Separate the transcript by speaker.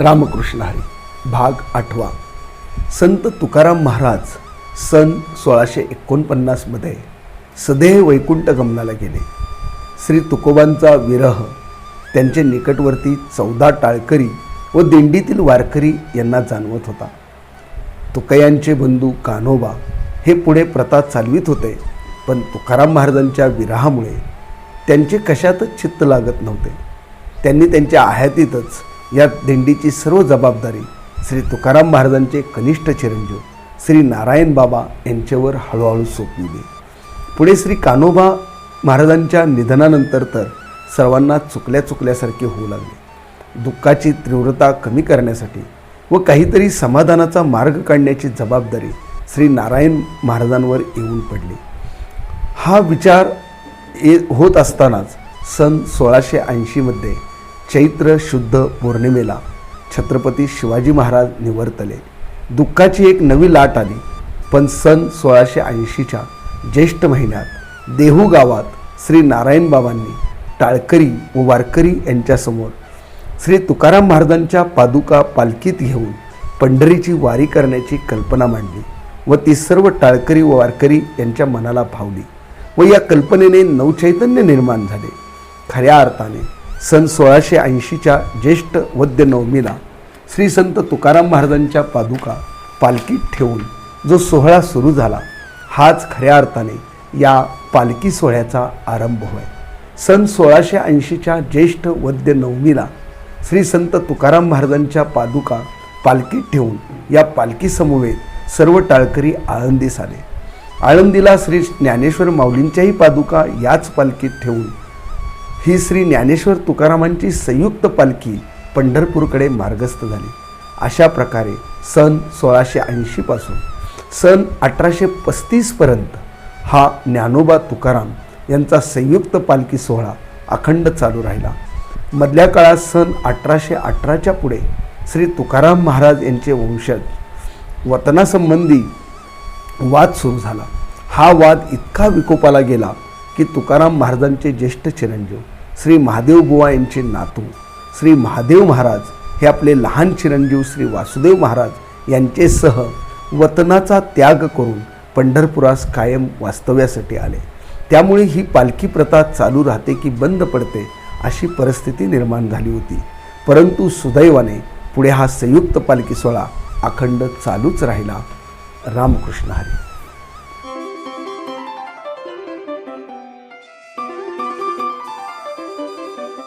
Speaker 1: रामकृष्ण हरी भाग आठवा. संत तुकाराम महाराज सन सोळाशे एकोणपन्नासमध्ये सदेह वैकुंठ गमनाला गेले. श्री तुकोबांचा विरह त्यांचे निकटवर्ती चौदा टाळकरी व दिंडीतील वारकरी यांना जाणवत होता. तुकयांचे बंधू कान्होबा हे पुढे प्रथा चालवित होते पण तुकाराम महाराजांच्या विरहामुळे त्यांचे कशातच चित्त लागत नव्हते. त्यांनी त्यांच्या आयातीतच या दिंडीची सर्व जबाबदारी श्री तुकाराम महाराजांचे कनिष्ठ चिरंजीव श्री नारायण बाबा यांच्यावर हळूहळू सोपविली पुढे श्री कान्होबा महाराजांच्या निधनानंतर तर सर्वांना चुकल्या चुकल्यासारखे होऊ लागले. दुःखाची तीव्रता कमी करण्यासाठी व काहीतरी समाधानाचा मार्ग काढण्याची जबाबदारी श्री नारायण महाराजांवर येऊन पडली. हा विचार ए होत असतानाच सन सोळाशे ऐंशीमध्ये चैत्र शुद्ध पौर्णिमेला छत्रपती शिवाजी महाराज निवर्तले. दुःखाची एक नवी लाट आली पण सन सोळाशे ऐंशीच्या ज्येष्ठ महिन्यात देहू गावात श्री नारायण बाबांनी टाळकरी व वारकरी यांच्यासमोर श्री तुकाराम महाराजांच्या पादुका पालखीत घेऊन पंढरीची वारी करण्याची कल्पना मांडली व ती सर्व टाळकरी व वारकरी यांच्या मनाला भावली व या कल्पनेने नवचैतन्य निर्माण झाले. खऱ्या अर्थाने सन सोळाशे ऐंशीच्या ज्येष्ठ वद्य नवमीला श्री संत तुकाराम महाराजांच्या पादुका पालखीत ठेवून जो सोहळा सुरू झाला हाच खऱ्या अर्थाने या पालखी सोहळ्याचा आरंभ होय. सन सोळाशे ऐंशीच्या ज्येष्ठ वद्य नवमीला श्री संत तुकाराम महाराजांच्या पादुका पालखीत ठेवून या पालखीसमवेत सर्व टाळकरी आळंदीस आले. आळंदीला श्री ज्ञानेश्वर माऊलींच्याही पादुका याच पालखीत ठेवून ही श्री ज्ञानेश्वर तुकारामांची संयुक्त पालखी पंढरपूरकडे मार्गस्थ झाली. अशा प्रकारे सन सोळाशे ऐंशीपासून सन अठराशे पस्तीसपर्यंत हा ज्ञानोबा तुकाराम यांचा संयुक्त पालखी सोहळा अखंड चालू राहिला. मधल्या काळात सन अठराशे अठराच्या पुढे श्री तुकाराम महाराज यांचे वंशज वतनासंबंधी वाद सुरू झाला. हा वाद इतका विकोपाला गेला की तुकाराम महाराजांचे ज्येष्ठ चिरंजीव श्री महादेव बुवा यांचे नातू श्री महादेव महाराज हे आपले लहान चिरंजीव श्री वासुदेव महाराज यांचेसह वतनाचा त्याग करून पंढरपुरास कायम वास्तव्यासाठी आले. त्यामुळे ही पालखी प्रथा चालू राहते की बंद पडते अशी परिस्थिती निर्माण झाली होती. परंतु सुदैवाने पुढे हा संयुक्त पालखी सोहळा अखंड चालूच राहिला. रामकृष्ण हरी.